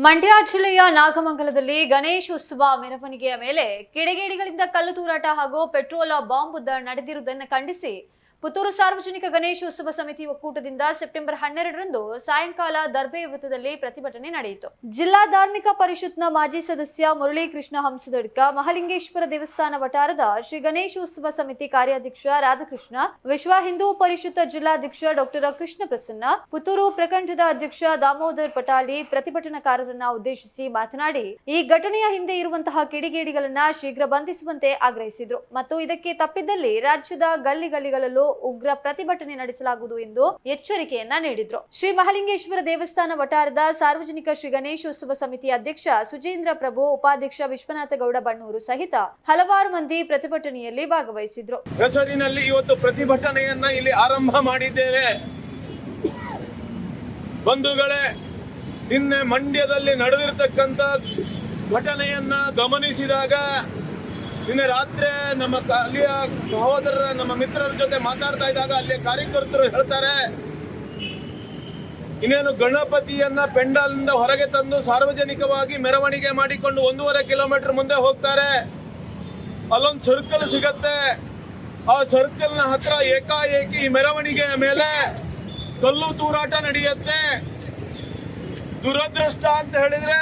ಮಂಡ್ಯ ಜಿಲ್ಲೆಯ ನಾಗಮಂಗಲದಲ್ಲಿ ಗಣೇಶೋತ್ಸವ ಮೆರವಣಿಗೆಯ ಮೇಲೆ ಕಿಡಿಗೇಡಿಗಳಿಂದ ಕಲ್ಲು ತೂರಾಟ ಹಾಗೂ ಪೆಟ್ರೋಲ್ ಬಾಂಬ್ ನಡೆದಿರುವುದನ್ನು ಖಂಡಿಸಿ ಪುತ್ತೂರು ಸಾರ್ವಜನಿಕ ಗಣೇಶೋತ್ಸವ ಸಮಿತಿ ಒಕ್ಕೂಟದಿಂದ ಸೆಪ್ಟೆಂಬರ್ ಹನ್ನೆರಡರಂದು ಸಾಯಂಕಾಲ ದರ್ಬೆ ವೃತ್ತದಲ್ಲಿ ಪ್ರತಿಭಟನೆ ನಡೆಯಿತು. ಜಿಲ್ಲಾ ಧಾರ್ಮಿಕ ಪರಿಷತ್ನ ಮಾಜಿ ಸದಸ್ಯ ಮುರಳೀಕೃಷ್ಣ ಹಂಸದಡ್ಕ, ಮಹಾಲಿಂಗೇಶ್ವರ ದೇವಸ್ಥಾನ ವಟಾರದ ಶ್ರೀ ಗಣೇಶೋತ್ಸವ ಸಮಿತಿ ಕಾರ್ಯಾಧ್ಯಕ್ಷ ರಾಧಾಕೃಷ್ಣ, ವಿಶ್ವ ಹಿಂದೂ ಪರಿಷತ್ ಜಿಲ್ಲಾಧ್ಯಕ್ಷ ಡಾಕ್ಟರ್ ಕೃಷ್ಣ ಪ್ರಸನ್ನ ಪುತ್ತೂರು ಪ್ರಖಂಡದ ಅಧ್ಯಕ್ಷ ದಾಮೋದರ್ ಪಟಾಲಿ ಪ್ರತಿಭಟನಾಕಾರರನ್ನ ಉದ್ದೇಶಿಸಿ ಮಾತನಾಡಿ, ಈ ಘಟನೆಯ ಹಿಂದೆ ಇರುವಂತಹ ಕಿಡಿಗೇಡಿಗಳನ್ನ ಶೀಘ್ರ ಬಂಧಿಸುವಂತೆ ಆಗ್ರಹಿಸಿದ್ರು. ಮತ್ತು ಇದಕ್ಕೆ ತಪ್ಪಿದ್ದಲ್ಲಿ ರಾಜ್ಯದ ಗಲ್ಲಿ ಗಲ್ಲಿಗಳಲ್ಲೂ ಉಗ್ರ ಪ್ರತಿಭಟನೆ ನಡೆಸಲಾಗುವುದು ಎಂದು ಎಚ್ಚರಿಕೆಯನ್ನ ನೀಡಿದ್ರು. ಶ್ರೀ ಮಹಾಲಿಂಗೇಶ್ವರ ದೇವಸ್ಥಾನ ವಟಾರದ ಸಾರ್ವಜನಿಕ ಶ್ರೀ ಗಣೇಶೋತ್ಸವ ಸಮಿತಿ ಅಧ್ಯಕ್ಷ ಸುಜೇಂದ್ರ ಪ್ರಭು, ಉಪಾಧ್ಯಕ್ಷ ವಿಶ್ವನಾಥ ಗೌಡ ಬಣ್ಣೂರು ಸಹಿತ ಹಲವಾರು ಮಂದಿ ಪ್ರತಿಭಟನೆಯಲ್ಲಿ ಭಾಗವಹಿಸಿದ್ರು. ಹೆಸರಿನಲ್ಲಿ ಇವತ್ತು ಪ್ರತಿಭಟನೆಯನ್ನ ಇಲ್ಲಿ ಆರಂಭ ಮಾಡಿದ್ದೇವೆ. ಬಂಧುಗಳೇ, ನಿನ್ನೆ ಮಂಡ್ಯದಲ್ಲಿ ನಡೆದಿರ್ತಕ್ಕಂಥ ಘಟನೆಯನ್ನ ಗಮನಿಸಿದಾಗ ನಿನ್ನೆ ರಾತ್ರಿ ನಮ್ಮ ಅಲ್ಲಿಯ ಸಹೋದರರ, ನಮ್ಮ ಮಿತ್ರರ ಜೊತೆ ಮಾತಾಡ್ತಾ ಇದ್ದಾಗ ಅಲ್ಲಿಯ ಕಾರ್ಯಕರ್ತರು ಹೇಳ್ತಾರೆ, ಇನ್ನೇನು ಗಣಪತಿಯನ್ನ ಪೆಂಡಾಲ್ನಿಂದ ಹೊರಗೆ ತಂದು ಸಾರ್ವಜನಿಕವಾಗಿ ಮೆರವಣಿಗೆ ಮಾಡಿಕೊಂಡು ಒಂದೂವರೆ ಕಿಲೋಮೀಟರ್ ಮುಂದೆ ಹೋಗ್ತಾರೆ. ಅಲ್ಲೊಂದು ಸರ್ಕಲ್ ಸಿಗತ್ತೆ. ಆ ಸರ್ಕಲ್ನ ಹತ್ರ ಏಕಾಏಕಿ ಮೆರವಣಿಗೆಯ ಮೇಲೆ ಕಲ್ಲು ತೂರಾಟ ನಡೆಯುತ್ತೆ. ದುರದೃಷ್ಟ ಅಂತ ಹೇಳಿದ್ರೆ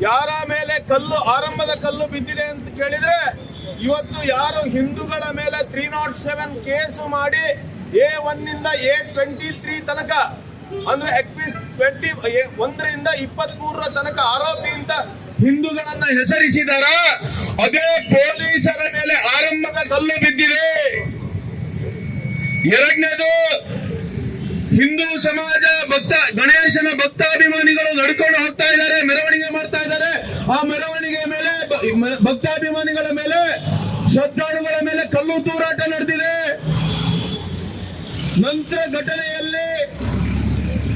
ಯಾರ ಮೇಲೆ ಕಲ್ಲು, ಆರಂಭದ ಕಲ್ಲು ಬಿದ್ದಿದೆ ಅಂತ ಕೇಳಿದ್ರೆ ಇವತ್ತು ಯಾರು ಹಿಂದೂಗಳ ಮೇಲೆ ತ್ರೀ ನಾಟ್ ಸೆವೆನ್ ಕೇಸು ಮಾಡಿ ಎ ಒನ್ ಇಂದ ಎ ಟ್ವೆಂಟಿ ತ್ರೀ ತನಕ, ಅಂದ್ರೆ ಎಕ್ವಿಸ್ ಟ್ವೆಂಟಿ ಒಂದರಿಂದ ಇಪ್ಪತ್ತ್ ಮೂರರ ತನಕ ಆರೋಪಿ ಅಂತ ಹಿಂದೂಗಳನ್ನ ಹೆಸರಿಸಿದಾರ? ಅದೇ ಪೊಲೀಸರ ಮೇಲೆ ಆರಂಭದ ಕಲ್ಲು ಬಿದ್ದಿದೆ. ಎರಡನೇದು ಹಿಂದೂ ಸಮಾಜ ಭಕ್ತ ಗಣೇಶನ ಭಕ್ತಾಭಿಮಾನಿಗಳು ನಡ್ಕೊಂಡು ಹೋಗ್ತಾ ಇದ್ದಾರೆ ಮೆರವಣಿಗೆ ಮಾಡ್ತಾ ಇದ್ದಾರೆ ಆ ಮೆರವಣಿಗೆ ಮೇಲೆ ಬ- ಮ- ಭಕ್ತಾಭಿಮಾನಿಗಳ ಮೇಲೆ, ಶ್ರದ್ಧಾಳುಗಳ ಮೇಲೆ ಕಲ್ಲು ತೂರಾಟ ನಡೆದಿದೆ. ನಂತರ ಘಟನೆಯಲ್ಲಿ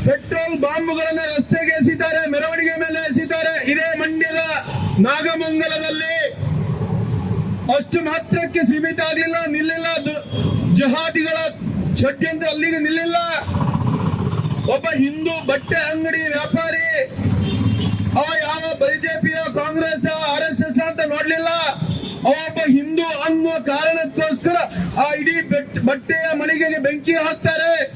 ಪೆಟ್ರೋಲ್ ಬಾಂಬ್ಗಳನ್ನ ರಸ್ತೆಗೆ ಎಸಿದ್ದಾರೆ, ಮೆರವಣಿಗೆ ಮೇಲೆ ಎಸಿದ್ದಾರೆ. ಇದೇ ಮಂಡ್ಯದ ನಾಗಮಂಗಲದಲ್ಲಿ ಅಷ್ಟು ಮಾತ್ರಕ್ಕೆ ಸೀಮಿತ ಆಗಲಿಲ್ಲ, ನಿಲ್ಲಿಲ್ಲ. ಜಹಾದಿಗಳ ಷಡ್ಯಂತ್ರ ಅಲ್ಲಿಗೆ ನಿಲ್ಲಿಲ್ಲ. ಒಬ್ಬ ಹಿಂದೂ ಬಟ್ಟೆ ಅಂಗಡಿ ವ್ಯಾಪಾರಿ ಅವ ಯಾವ ಬಿಜೆಪಿಯ, ಕಾಂಗ್ರೆಸ್ ಆರ್ ಎಸ್ ಎಸ್ ಅಂತ ನೋಡ್ಲಿಲ್ಲ. ಅವ ಒಬ್ಬ ಹಿಂದೂ ಅನ್ನುವ ಕಾರಣಕ್ಕೋಸ್ಕರ ಆ ಇಡೀ ಬೆಟ್- ಬಟ್ಟೆಯ ಮಳಿಗೆಗೆ ಬೆಂಕಿ ಹಾಕ್ತಾರೆ.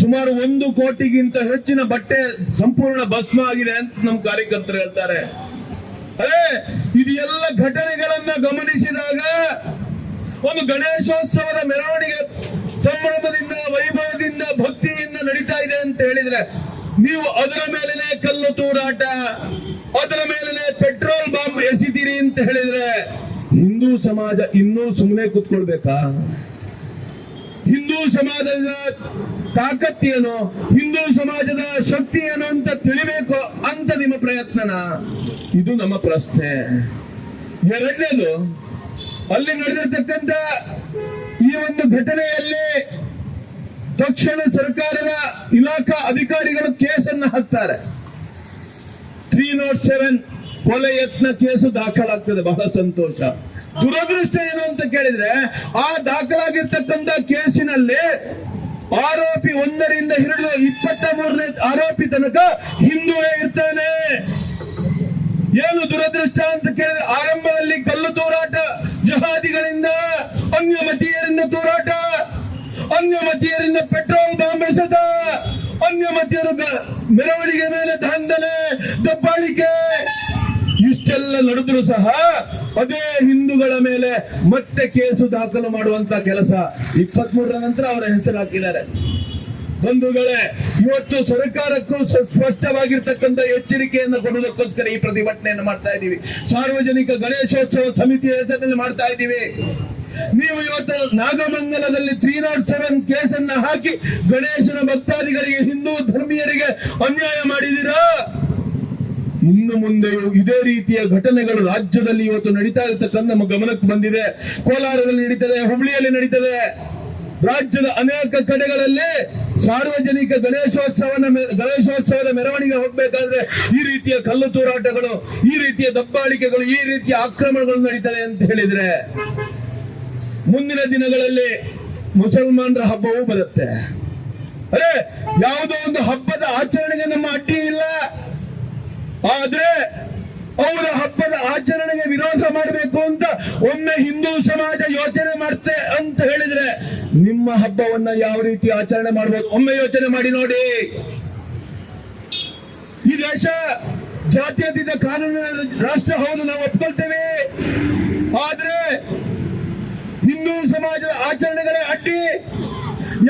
ಸುಮಾರು ಒಂದು ಕೋಟಿಗಿಂತ ಹೆಚ್ಚಿನ ಬಟ್ಟೆ ಸಂಪೂರ್ಣ ಭಸ್ಮ ಆಗಿದೆ ಅಂತ ನಮ್ಮ ಕಾರ್ಯಕರ್ತರು ಹೇಳ್ತಾರೆ. ಅದೇ ಇದು ಎಲ್ಲ ಘಟನೆಗಳನ್ನ ಗಮನಿಸಿದಾಗ ಒಂದು ಗಣೇಶೋತ್ಸವದ ಮೆರವಣಿಗೆ ಸಂಭ್ರಮದಿಂದ, ವೈಭವದಿಂದ, ಭಕ್ತಿಯಿಂದ ನಡೀತಾ ಇದೆ ಅಂತ ಹೇಳಿದ್ರೆ ನೀವು ಅದರ ಮೇಲೆ ಕಲ್ಲು ತೂರಾಟ, ಅದರ ಮೇಲೆ ಪೆಟ್ರೋಲ್ ಬಾಂಬ್ ಎಸಿತೀರಿ ಅಂತ ಹೇಳಿದ್ರೆ ಹಿಂದೂ ಸಮಾಜ ಇನ್ನೂ ಸುಮ್ಮನೆ ಕೂತ್ಕೊಳ್ಬೇಕಾ? ಹಿಂದೂ ಸಮಾಜದ ತಾಕತ್ತೇನು ಹಿಂದೂ ಸಮಾಜದ ಶಕ್ತಿ ಏನು ಅಂತ ತಿಳಿಬೇಕು ಅಂತ ನಿಮ್ಮ ಪ್ರಯತ್ನನ? ಇದು ನಮ್ಮ ಪ್ರಶ್ನೆ. ಎರಡನೇದು, ಅಲ್ಲಿ ನಡೆದಿರ್ತಕ್ಕಂಥ ಈ ಒಂದು ಘಟನೆಯಲ್ಲಿ ತಕ್ಷಣ ಸರ್ಕಾರದ ಇಲಾಖಾ ಅಧಿಕಾರಿಗಳು ಕೇಸನ್ನು ಹಾಕ್ತಾರೆ. ತ್ರೀ ನಾಟ್ ಸೆವೆನ್ ಕೊಲೆ ಯತ್ನ ಕೇಸು ದಾಖಲಾಗ್ತದೆ, ಬಹಳ ಸಂತೋಷ. ದುರದೃಷ್ಟ ಏನು ಅಂತ ಕೇಳಿದ್ರೆ, ಆ ದಾಖಲಾಗಿರ್ತಕ್ಕಂಥ ಕೇಸಿನಲ್ಲಿ ಆರೋಪಿ ಒಂದರಿಂದ ಹಿಡಿದು ಇಪ್ಪತ್ತ ಮೂರನೇ ಆರೋಪಿ ತನಕ ಹಿಂದುವೇ ಇರ್ತಾನೆ. ಏನು ದುರದೃಷ್ಟ ಅಂತ ಕೇಳಿದ್ರೆ, ಆರಂಭದಲ್ಲಿ ಕಲ್ಲು ತೋರಾಟ, ಜಹಾದಿಗಳಿಂದ, ಅನ್ಯಮತೀಯರಿಂದ ತೂರಾಟ ಅನ್ಯಮತೀಯರಿಂದ ಪೆಟ್ರೋಲ್ ಬಾಂಬ್ ಎಸೆತ ಗ- ಮೆರವಣಿಗೆ ಮೇಲೆ ದಾಂಧಲೆ, ದಬ್ಬಾಳಿಕೆ. ಇಷ್ಟೆಲ್ಲ ನಡೆದ್ರು ಸಹ ಅದೇ ಹಿಂದೂಗಳ ಮೇಲೆ ಮತ್ತೆ ಕೇಸು ದಾಖಲು ಮಾಡುವಂತ ಕೆಲಸ ಇಪ್ಪತ್ತ್ ಮೂರರ ನಂತರ ಅವರ ಹೆಸರು ಹಾಕಿದ್ದಾರೆ. ಬಂಧುಗಳೇ, ಇವತ್ತು ಸರ್ಕಾರಕ್ಕೂ ಸ್ಪಷ್ಟವಾಗಿರ್ತಕ್ಕಂಥ ಎಚ್ಚರಿಕೆಯನ್ನು ಕೊಡುವುದಕ್ಕೋಸ್ಕರ ಈ ಪ್ರತಿಭಟನೆಯನ್ನು ಮಾಡ್ತಾ ಇದ್ದೀವಿ. ಸಾರ್ವಜನಿಕ ಗಣೇಶೋತ್ಸವ ಸಮಿತಿಯ ಹೆಸರಿನಲ್ಲಿ ಮಾಡ್ತಾ ಇದ್ದೀವಿ. ನೀವು ಇವತ್ತು ನಾಗಮಂಗಲದಲ್ಲಿ ತ್ರೀ ನಾಟ್ ಸೆವೆನ್ ಕೇಸನ್ನ ಹಾಕಿ ಗಣೇಶನ ಭಕ್ತಾದಿಗಳಿಗೆ ಹಿಂದೂ ಧರ್ಮೀಯರಿಗೆ ಅನ್ಯಾಯ ಮಾಡಿದೀರಾ ಇನ್ನು ಮುಂದೆಯೂ ಇದೇ ರೀತಿಯ ಘಟನೆಗಳು ರಾಜ್ಯದಲ್ಲಿ ಇವತ್ತು ನಡೀತಾ ಇರತಕ್ಕಂಥ ನಮ್ಮ ಗಮನಕ್ಕೆ ಬಂದಿದೆ. ಕೋಲಾರದಲ್ಲಿ ನಡೀತದೆ, ಹುಬ್ಳಿಯಲ್ಲಿ ನಡೀತದೆ. ರಾಜ್ಯದ ಅನೇಕ ಕಡೆಗಳಲ್ಲಿ ಸಾರ್ವಜನಿಕ ಗಣೇಶೋತ್ಸವನ ಗಣೇಶೋತ್ಸವದ ಮೆರವಣಿಗೆ ಹೋಗ್ಬೇಕಾದ್ರೆ ಈ ರೀತಿಯ ಕಲ್ಲು ತೂರಾಟಗಳು, ಈ ರೀತಿಯ ದಬ್ಬಾಳಿಕೆಗಳು, ಈ ರೀತಿಯ ಆಕ್ರಮಣಗಳು ನಡೀತದೆ ಅಂತ ಹೇಳಿದ್ರೆ ಮುಂದಿನ ದಿನಗಳಲ್ಲಿ ಮುಸಲ್ಮಾನರ ಹಬ್ಬವೂ ಬರುತ್ತೆ. ಅರೆ, ಯಾವುದೋ ಒಂದು ಹಬ್ಬದ ಆಚರಣೆಗೆ ನಮ್ಮ ಅಡ್ಡಿ ಇಲ್ಲ. ಆದ್ರೆ ಅವರ ಹಬ್ಬದ ಆಚರಣೆಗೆ ವಿರೋಧ ಮಾಡಬೇಕು ಅಂತ ಒಮ್ಮೆ ಹಿಂದೂ ಸಮಾಜ ಯೋಚನೆ ಮಾಡುತ್ತೆ ಅಂತ ಹೇಳಿದ್ರೆ ನಿಮ್ಮ ಹಬ್ಬವನ್ನ ಯಾವ ರೀತಿ ಆಚರಣೆ ಮಾಡಬಹುದು ಒಮ್ಮೆ ಯೋಚನೆ ಮಾಡಿ ನೋಡಿ. ಈ ದೇಶ ಜಾತ್ಯತೀತ ಕಾನೂನಿನ ರಾಷ್ಟ್ರ ಹೌದು, ನಾವು ಒಪ್ಕೊಳ್ತೇವೆ. ಆದ್ರೆ ಹಿಂದೂ ಸಮಾಜದ ಆಚರಣೆಗಳೇ ಅಡ್ಡಿ.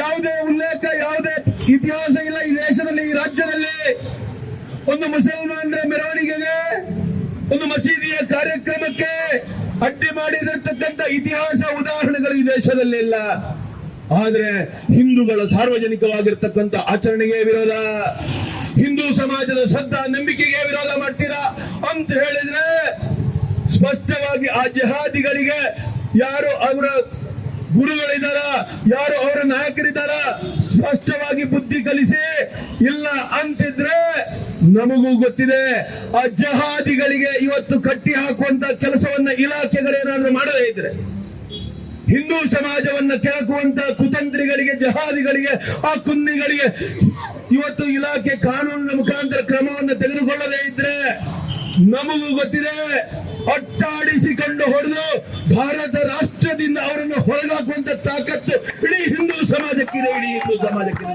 ಯಾವುದೇ ಉಲ್ಲೇಖ, ಯಾವುದೇ ಇತಿಹಾಸ ಇಲ್ಲ ಈ ದೇಶದಲ್ಲಿ, ಈ ರಾಜ್ಯದಲ್ಲಿ. ಒಂದು ಮುಸಲ್ಮಾನರ ಮೆರವಣಿಗೆಗೆ, ಒಂದು ಮಸೀದಿಯ ಕಾರ್ಯಕ್ರಮಕ್ಕೆ ಅಡ್ಡಿ ಮಾಡಿದಿರತಕ್ಕಂತ ಇತಿಹಾಸ ಉದಾಹರಣೆಗಳು ಈ ದೇಶದಲ್ಲಿ ಇಲ್ಲ. ಆದ್ರೆ ಹಿಂದೂಗಳ ಸಾರ್ವಜನಿಕವಾಗಿರ್ತಕ್ಕಂಥ ಆಚರಣೆಗೆ ವಿರೋಧ. ಹಿಂದೂ ಸಮಾಜದ ಶ್ರದ್ಧಾ, ನಂಬಿಕೆಗೆ ವಿರೋಧ ಮಾಡ್ತೀರಾ? ಅಂತ ಹೇಳಿದ್ರೆ ಸ್ಪಷ್ಟವಾಗಿ ಆ ಜಹಾದಿಗಳಿಗೆ ಯಾರು ಅವರ ಗುರುಗಳಿದಾರ ಯಾರು ಅವರ ನಾಯಕರಿದಾರ ಸ್ಪಷ್ಟವಾಗಿ ಬುದ್ಧಿ ಕಲಿಸಿ. ಇಲ್ಲ ಅಂತಿದ್ರೆ ನಮಗೂ ಗೊತ್ತಿದೆ, ಆ ಜಹಾದಿಗಳಿಗೆ ಇವತ್ತು ಕಟ್ಟಿ ಹಾಕುವಂತ ಕೆಲಸವನ್ನ ಇಲಾಖೆಗಳೇನಾದ್ರೂ ಮಾಡದೇ ಇದ್ರೆ, ಹಿಂದೂ ಸಮಾಜವನ್ನ ಕೆಳಕುವಂತ ಕುತಂತ್ರಿಗಳಿಗೆ, ಜಹಾದಿಗಳಿಗೆ, ಆ ಕುನ್ನಿಗಳಿಗೆ ಇವತ್ತು ಇಲಾಖೆ ಕಾನೂನಿನ ಮುಖಾಂತರ ಕ್ರಮವನ್ನು ತೆಗೆದುಕೊಳ್ಳದೇ ಇದ್ರೆ ನಮಗೂ ಗೊತ್ತಿದೆ ಅಟ್ಟಾಡಿಸಿಕೊಂಡು ಹೊಡೆದು ಭಾರತ ರಾಷ್ಟ್ರದಿಂದ ಅವರನ್ನು ಹೊರಗಾಕುವಂತ ತಾಕತ್ತು ಇಡೀ ಹಿಂದೂ ಸಮಾಜಕ್ಕಿದೆ, ಇಡೀ ಹಿಂದೂ ಸಮಾಜಕ್ಕಿದೆ.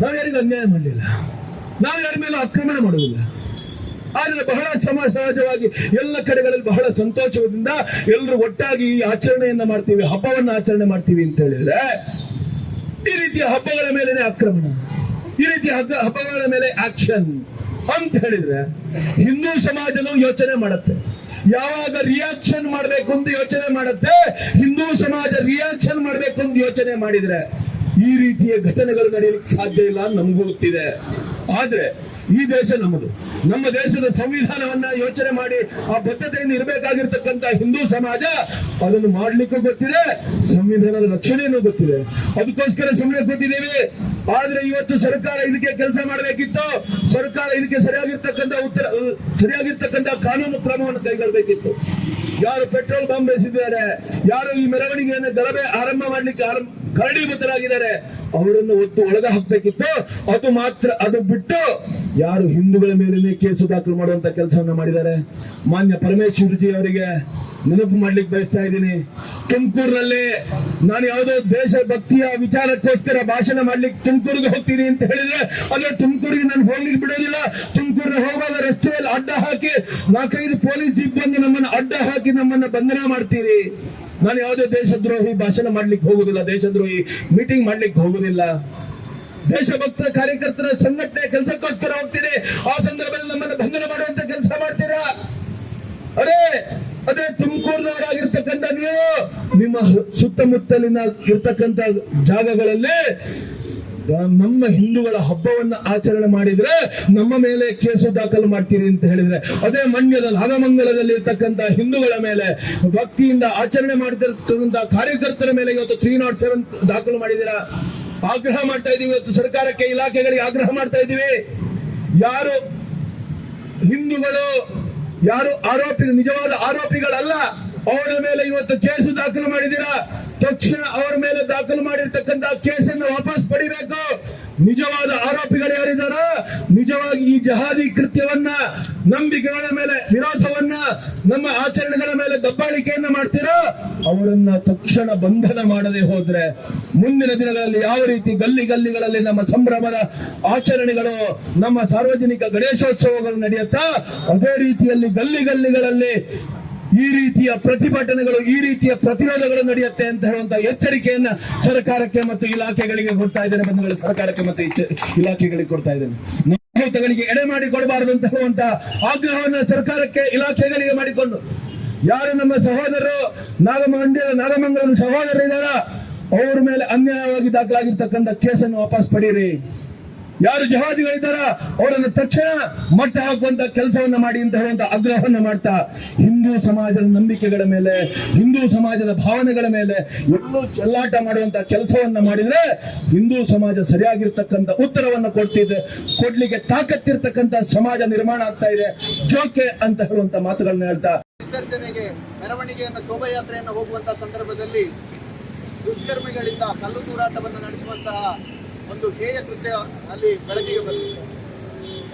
ನಾವ್ಯಾರಿಗೂ ಅನ್ಯಾಯ ಮಾಡಲಿಲ್ಲ. ನಾವು ಯಾರ ಮೇಲೂ ಆಕ್ರಮಣ ಮಾಡುವುದಿಲ್ಲ. ಆದರೆ ಬಹಳ ಸಮ- ಸಹಜವಾಗಿ ಎಲ್ಲ ಕಡೆಗಳಲ್ಲಿ ಬಹಳ ಸಂತೋಷದಿಂದ ಎಲ್ಲರೂ ಒಟ್ಟಾಗಿ ಈ ಆಚರಣೆಯನ್ನ ಮಾಡ್ತೀವಿ, ಹಬ್ಬವನ್ನ ಆಚರಣೆ ಮಾಡ್ತೀವಿ ಅಂತ ಹೇಳಿದ್ರೆ ಈ ರೀತಿಯ ಹಬ್ಬಗಳ ಮೇಲೆನೆ ಆಕ್ರಮಣ. ಈ ರೀತಿಯ ಹಬ್ಬ ಹಬ್ಬಗಳ ಮೇಲೆ ಆಕ್ಷನ್ ಅಂತ ಹೇಳಿದ್ರೆ ಹಿಂದೂ ಸಮಾಜನೂ ಯೋಚನೆ ಮಾಡುತ್ತೆ. ಯಾವಾಗ ರಿಯಾಕ್ಷನ್ ಮಾಡ್ಬೇಕು ಅಂತ ಯೋಚನೆ ಮಾಡುತ್ತೆ, ಹಿಂದೂ ಸಮಾಜ ರಿಯಾಕ್ಷನ್ ಮಾಡ್ಬೇಕು ಅಂತ ಯೋಚನೆ ಮಾಡಿದ್ರೆ ಈ ರೀತಿಯ ಘಟನೆಗಳು ನಡೆಯಲಿಕ್ಕೆ ಸಾಧ್ಯ ಇಲ್ಲ ನಮಗೂ ಗೊತ್ತಿದೆ. ಆದ್ರೆ ಈ ದೇಶ ನಮ್ಮದು. ನಮ್ಮ ದೇಶದ ಸಂವಿಧಾನವನ್ನ ಯೋಚನೆ ಮಾಡಿ ಆ ಬದ್ಧತೆಯಿಂದ ಇರಬೇಕಾಗಿರ್ತಕ್ಕಂಥ ಹಿಂದೂ ಸಮಾಜ ಅದನ್ನು ಮಾಡ್ಲಿಕ್ಕೂ ಗೊತ್ತಿದೆ, ಸಂವಿಧಾನದ ರಕ್ಷಣೆಯನ್ನು ಗೊತ್ತಿದೆ. ಅದಕ್ಕೋಸ್ಕರ ಸುಮ್ಮನೆ ಕೂತಿದ್ದೀವಿ. ಆದ್ರೆ ಇವತ್ತು ಸರ್ಕಾರ ಇದಕ್ಕೆ ಕೆಲಸ ಮಾಡಬೇಕಿತ್ತು. ಸರ್ಕಾರ ಇದಕ್ಕೆ ಸರಿಯಾಗಿರ್ತಕ್ಕಂಥ ಉತ್ತರ, ಸರಿಯಾಗಿರ್ತಕ್ಕಂಥ ಕಾನೂನು ಕ್ರಮವನ್ನು ಕೈಗೊಳ್ಳಬೇಕಿತ್ತು. ಯಾರು ಪೆಟ್ರೋಲ್ ಬಾಂಬ್ ಬೇಸಿದ್ದಾರೆ ಯಾರು ಈ ಮೆರವಣಿಗೆಯನ್ನು ಗಲಭೆ ಆರಂಭ ಮಾಡ್ಲಿಕ್ಕೆ ಆರಂಭ ಕಾರಣೀಭೂತರಾಗಿದ್ದಾರೆ ಅವರನ್ನು ಒತ್ತು ಒಳಗೆ ಹಾಕ್ಬೇಕಿತ್ತು. ಅದು ಮಾತ್ರ ಅದು ಬಿಟ್ಟು ಯಾರು ಹಿಂದೂಗಳ ಮೇಲೆ ಕೇಸು ದಾಖಲು ಮಾಡುವಂತ ಕೆಲಸವನ್ನ ಮಾಡಿದ್ದಾರೆ. ಮಾನ್ಯ ಪರಮೇಶ್ವರ್ಜಿ ಅವರಿಗೆ ನೆನಪು ಮಾಡ್ಲಿಕ್ಕೆ ಬಯಸ್ತಾ ಇದ್ದೀನಿ. ತುಮಕೂರಿನಲ್ಲಿ ನಾನು ಯಾವುದೋ ದೇಶ ಭಕ್ತಿಯ ವಿಚಾರಕ್ಕೋಸ್ಕರ ಭಾಷಣ ಮಾಡ್ಲಿಕ್ಕೆ ತುಮಕೂರಿಗೆ ಹೋಗ್ತೀನಿ ಅಂತ ಹೇಳಿದ್ರೆ, ಅಲ್ಲೇ ತುಮಕೂರಿಗೆ ನಾನು ಹೋಗ್ಲಿಕ್ಕೆ ಬಿಡೋದಿಲ್ಲ. ತುಮಕೂರಿಗೆ ಹೋಗುವಾಗ ರಸ್ತೆಯಲ್ಲಿ ಅಡ್ಡ ಹಾಕಿ ನಾಲ್ಕೈದು ಪೊಲೀಸ್ ಜೀಪ್ ಬಂದು ನಮ್ಮನ್ನ ಅಡ್ಡ ಹಾಕಿ ನಮ್ಮನ್ನ ಬಂಧನ ಮಾಡ್ತೀರಿ. ನಾನು ಯಾವುದೇ ದೇಶದ್ರೋಹಿ ಭಾಷಣ ಮಾಡ್ಲಿಕ್ಕೆ ಹೋಗುದಿಲ್ಲ, ದೇಶದ್ರೋಹಿ ಮೀಟಿಂಗ್ ಮಾಡ್ಲಿಕ್ಕೆ ಹೋಗುದಿಲ್ಲ. ದೇಶಭಕ್ತ ಕಾರ್ಯಕರ್ತರ ಸಂಘಟನೆ ಕೆಲಸಕ್ಕೋಸ್ಕರ ಹೋಗ್ತೀನಿ. ಆ ಸಂದರ್ಭದಲ್ಲಿ ನಮ್ಮನ್ನು ಬಂಧನ ಮಾಡುವಂತ ಕೆಲಸ ಮಾಡ್ತೀರಾ? ಅರೆ ಅದೇ ತುಮಕೂರಿನವರಾಗಿರ್ತಕ್ಕಂಥ ನೀವು ನಿಮ್ಮ ಸುತ್ತಮುತ್ತಲಿನ ಇರ್ತಕ್ಕಂಥ ಜಾಗಗಳಲ್ಲಿ ನಮ್ಮ ಹಿಂದೂಗಳ ಹಬ್ಬವನ್ನ ಆಚರಣೆ ಮಾಡಿದ್ರೆ ನಮ್ಮ ಮೇಲೆ ಕೇಸು ದಾಖಲು ಮಾಡ್ತೀರಿ ಅಂತ ಹೇಳಿದ್ರೆ, ಅದೇ ಮಂಡ್ಯದಲ್ಲಿ ಅಗಮಂಗಲದಲ್ಲಿ ಇರ್ತಕ್ಕಂಥ ಹಿಂದೂಗಳ ಮೇಲೆ ಭಕ್ತಿಯಿಂದ ಆಚರಣೆ ಮಾಡಿರ್ತಕ್ಕಂಥ ಕಾರ್ಯಕರ್ತರ ಮೇಲೆ ಇವತ್ತು ತ್ರೀ ನಾಟ್ ಸೆವೆನ್ ದಾಖಲು ಮಾಡಿದೀರ ಆಗ್ರಹ ಮಾಡ್ತಾ ಇದೀವಿ ಇವತ್ತು ಸರ್ಕಾರಕ್ಕೆ, ಇಲಾಖೆಗಳಿಗೆ ಆಗ್ರಹ ಮಾಡ್ತಾ ಇದೀವಿ. ಯಾರು ಹಿಂದೂಗಳು, ಯಾರು ಆರೋಪಿ, ನಿಜವಾದ ಆರೋಪಿಗಳಲ್ಲ, ಅವರ ಮೇಲೆ ಇವತ್ತು ಕೇಸು ದಾಖಲು ಮಾಡಿದ್ದೀರಾ? ತಕ್ಷಣ ಅವರ ಮೇಲೆ ದಾಖಲು ಮಾಡಿರ್ತಕ್ಕಂಥ ಕೇಸನ್ನು ವಾಪಸ್ ಪಡಿಬೇಕು. ನಿಜವಾದ ಆರೋಪಿಗಳು ಯಾರಿದ್ದಾರೋ? ನಿಜವಾಗಿ ಈ ಜಹಾದಿ ಕೃತ್ಯವನ್ನ, ನಂಬಿಕೆಗಳ ಮೇಲೆ, ವಿರೋಧವನ್ನ, ನಮ್ಮ ಆಚರಣೆಗಳ ಮೇಲೆ ದಬ್ಬಾಳಿಕೆಯನ್ನ ಮಾಡ್ತೀರೋ? ಅವರನ್ನ ತಕ್ಷಣ ಬಂಧನ ಮಾಡದೆ ಹೋದ್ರೆ ಮುಂದಿನ ದಿನಗಳಲ್ಲಿ ಯಾವ ರೀತಿ ಗಲ್ಲಿ ಗಲ್ಲಿಗಳಲ್ಲಿ ನಮ್ಮ ಸಂಭ್ರಮದ ಆಚರಣೆಗಳು, ನಮ್ಮ ಸಾರ್ವಜನಿಕ ಗಣೇಶೋತ್ಸವಗಳು ನಡೆಯುತ್ತಾ, ಅದೇ ರೀತಿಯಲ್ಲಿ ಗಲ್ಲಿ ಗಲ್ಲಿಗಳಲ್ಲಿ ಈ ರೀತಿಯ ಪ್ರತಿಭಟನೆಗಳು, ಈ ರೀತಿಯ ಪ್ರತಿರೋಧಗಳು ನಡೆಯುತ್ತೆ ಅಂತ ಹೇಳುವಂತ ಎಚ್ಚರಿಕೆಯನ್ನ ಸರ್ಕಾರಕ್ಕೆ ಮತ್ತು ಇಲಾಖೆಗಳಿಗೆ ಕೊಡ್ತಾ ಇದ್ದೇನೆ ಬಂಧುಗಳು. ಸರ್ಕಾರಕ್ಕೆ ಮತ್ತು ಇಲಾಖೆಗಳಿಗೆ ಕೊಡ್ತಾ ಇದ್ದೇನೆ. ನಾಗರಿಕಗಳಿಗೆ ಎಡೆ ಮಾಡಿ ಕೊಡಬಾರದು ಅಂತ ಹೇಳುವಂತ ಆಗ್ರಹವನ್ನ ಸರ್ಕಾರಕ್ಕೆ, ಇಲಾಖೆಗಳಿಗೆ ಮಾಡಿಕೊಂಡು. ಯಾರು ನಮ್ಮ ಸಹೋದರರು ನಾಗಮಂಡ್ಯದ ನಾಗಮಂಗಲದ ಸಹೋದರರಿದ್ದಾರ? ಅವ್ರ ಮೇಲೆ ಅನ್ಯಾಯವಾಗಿ ದಾಖಲಾಗಿರ್ತಕ್ಕಂಥ ಕೇಸನ್ನು ವಾಪಸ್ ಪಡೀರಿ. ಯಾರು ಜಹಾದಿಗಳಿದ್ದಾರ ಅವರನ್ನು ತಕ್ಷಣ ಮಟ್ಟ ಹಾಕುವಂತ ಕೆಲಸವನ್ನ ಮಾಡಿ ಅಂತ ಹೇಳುವಂತ ಆಗ್ರಹವನ್ನ ಮಾಡ್ತಾ ಹಿಂದೂ ಸಮಾಜದ ನಂಬಿಕೆಗಳ ಮೇಲೆ, ಹಿಂದೂ ಸಮಾಜದ ಭಾವನೆಗಳ ಮೇಲೆ ಎಲ್ಲೂ ಚೆಲ್ಲಾಟ ಮಾಡುವಂತ ಕೆಲಸವನ್ನ ಮಾಡಿದ್ರೆ ಹಿಂದೂ ಸಮಾಜ ಸರಿಯಾಗಿರ್ತಕ್ಕಂಥ ಉತ್ತರವನ್ನು ಕೊಡ್ತಿದೆ. ಕೊಡ್ಲಿಕ್ಕೆ ತಾಕತ್ತಿರ್ತಕ್ಕಂಥ ಸಮಾಜ ನಿರ್ಮಾಣ ಆಗ್ತಾ ಇದೆ. ಜೋಕೆ ಅಂತ ಹೇಳುವಂತ ಮಾತುಗಳನ್ನ ಹೇಳ್ತಾ. ವಿಸರ್ಜನೆಗೆ ಮೆರವಣಿಗೆಯನ್ನು ಶೋಭಾಯಾತ್ರೆಯನ್ನು ಹೋಗುವಂತ ಸಂದರ್ಭದಲ್ಲಿ ದುಷ್ಕರ್ಮಿಗಳಿಂದ ಕಲ್ಲು ತೂರಾಟವನ್ನು ನಡೆಸುವಂತಹ ಒಂದು ಹೇಯ ಕೃತ್ಯ ಅಲ್ಲಿ ಬೆಳಕಿಗೆ ಬರುತ್ತೆ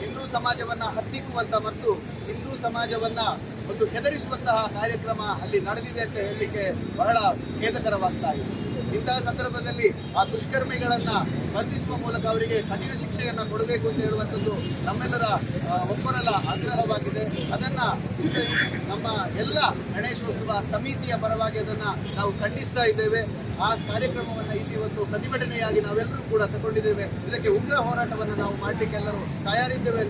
ಹಿಂದೂ ಸಮಾಜವನ್ನ ಹತ್ತಿಕ್ಕುವಂತ ಮತ್ತು ಹಿಂದೂ ಸಮಾಜವನ್ನ ಒಂದು ಹೆದರಿಸುವಂತಹ ಕಾರ್ಯಕ್ರಮ ಅಲ್ಲಿ ನಡೆದಿದೆ ಅಂತ ಹೇಳಲಿಕ್ಕೆ ಬಹಳ ಖೇದಕರವಾಗ್ತಾ ಇದೆ. ಇಂತಹ ಸಂದರ್ಭದಲ್ಲಿ ಆ ದುಷ್ಕರ್ಮಿಗಳನ್ನ ಬಂಧಿಸುವ ಮೂಲಕ ಅವರಿಗೆ ಕಠಿಣ ಶಿಕ್ಷೆಯನ್ನ ಕೊಡಬೇಕು ಅಂತ ಹೇಳುವಂಥದ್ದು ನಮ್ಮೆಲ್ಲರ ಒಬ್ಬರಲ್ಲ ಆಗ್ರಹವಾಗಿದೆ. ಅದನ್ನ ನಮ್ಮ ಎಲ್ಲ ಗಣೇಶೋತ್ಸವ ಸಮಿತಿಯ ಪರವಾಗಿ ಅದನ್ನ ನಾವು ಖಂಡಿಸ್ತಾ ಇದ್ದೇವೆ. ಆ ಕಾರ್ಯಕ್ರಮವನ್ನ ಇಲ್ಲಿ ಒಂದು ಪ್ರತಿಭಟನೆಯಾಗಿ ನಾವೆಲ್ಲರೂ ಕೂಡ ತಗೊಂಡಿದ್ದೇವೆ. ಇದಕ್ಕೆ ಉಗ್ರ ಹೋರಾಟವನ್ನು ನಾವು ಮಾಡಲಿಕ್ಕೆ ಎಲ್ಲರೂ ತಯಾರಿದ್ದೇವೆ